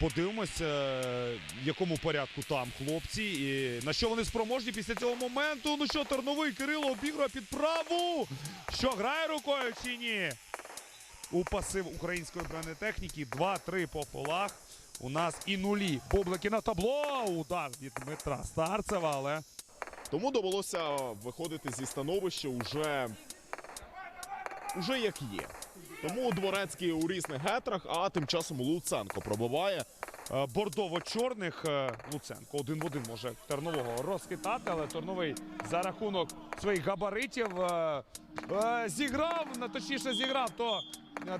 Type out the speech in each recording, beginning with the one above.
Подивимося, в якому порядку там хлопці і на що вони спроможні після цього моменту. Ну що, Терновий Кирило обігрує під праву. Що грає рукою чи ні? У пасив української бронетехніки 2-3 по полах. У нас і нулі. Бублики на табло. Удар від Дмитра Старцева, але Тому довелося виходити зі становища уже, уже як є. Тому Дворецький у різних гетрах, а тим часом Луценко пробиває. е, бордово-чорних е, Луценко один в один може Тернового розхитати, але Терновий за рахунок своїх габаритів е, зіграв, точніше зіграв, то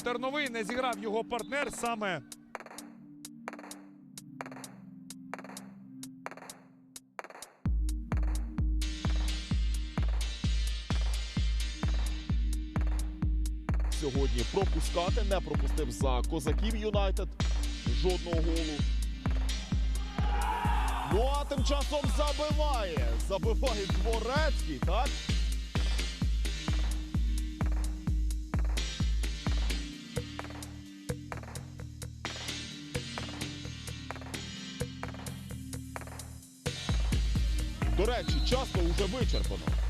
Терновий не зіграв його партнер саме. Сьогодні пропускати не пропустив за козаків Юнайтед жодного голу. Ну а тим часом забиває. Забиває Дворецький, так? До речі, часто вже вичерпано.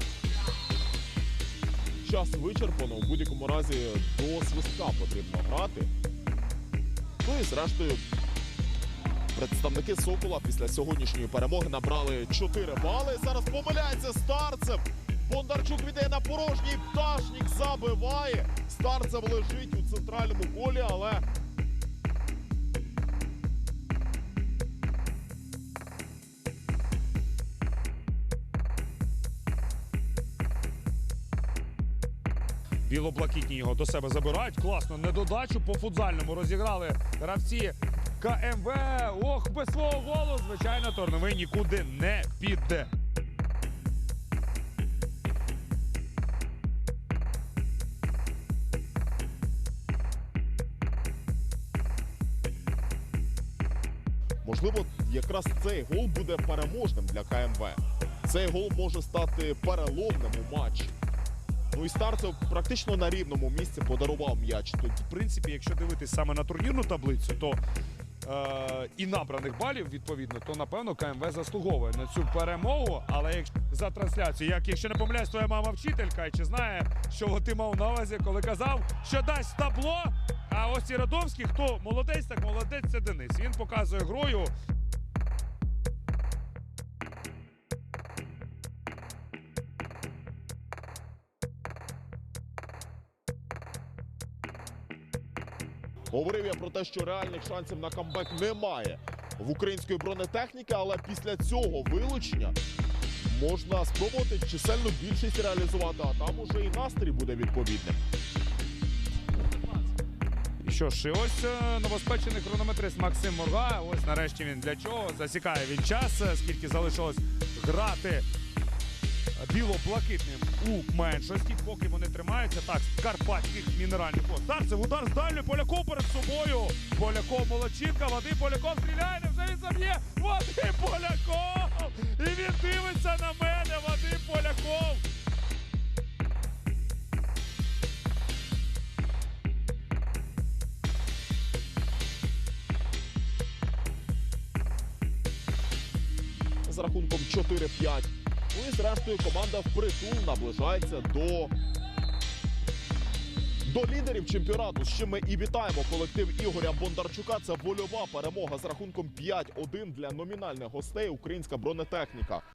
Час вичерпано, у будь-якому разі до свистка потрібно грати. Ну і зрештою, представники Сокола після сьогоднішньої перемоги набрали 4 бали. Зараз помиляється старцев. Бондарчук віддає на порожній пташник забиває. Старцев лежить у центральному колі, але Білоблакитні його до себе забирають. Класно, недодачу по футзальному розіграли гравці КМВ. Ох, без свого голу, звичайно, Терновий нікуди не піде. можливо, якраз цей гол буде переможним для КМВ. Цей гол може стати переломним у матчі. Ну і старцев практично на рівному місці подарував м'яч. Тоді В принципі, якщо дивитись саме на турнірну таблицю, то е, і набраних балів відповідно, то напевно КМВ заслуговує на цю перемогу. Але якщо за трансляцію, як якщо не помиляюсь, твоя мама вчителька, чи знає, що ти мав на увазі, коли казав, що дасть табло. А ось і Радовський, хто молодець, так молодець це Денис. Він показує грою. Говорив я про те, що реальних шансів на камбек немає в української бронетехніки, але після цього вилучення можна спробувати чисельну більшість реалізувати, а там уже і настрій буде відповідним. Що ж, і ось е, новоспечений хронометрист Максим Морга. Ось нарешті він для чого засікає він час, е, скільки залишилось грати біло-блакитним у меншості, поки вони тримаються так карпатських мінеральних вод. Старцев удар з дальньої Поляков перед собою. Поляков молодчинка, Вадим Поляков стріляє, невже він заб'є. Вадим Поляков! І він дивиться на мене, Вадим Поляков. з рахунком 4-5. Ну і зрештою команда впритул наближається до. До лідерів чемпіонату, з чим ми і вітаємо колектив Ігоря Бондарчука. Це вольова перемога з рахунком 5-1 для номінальних гостей українська бронетехніка.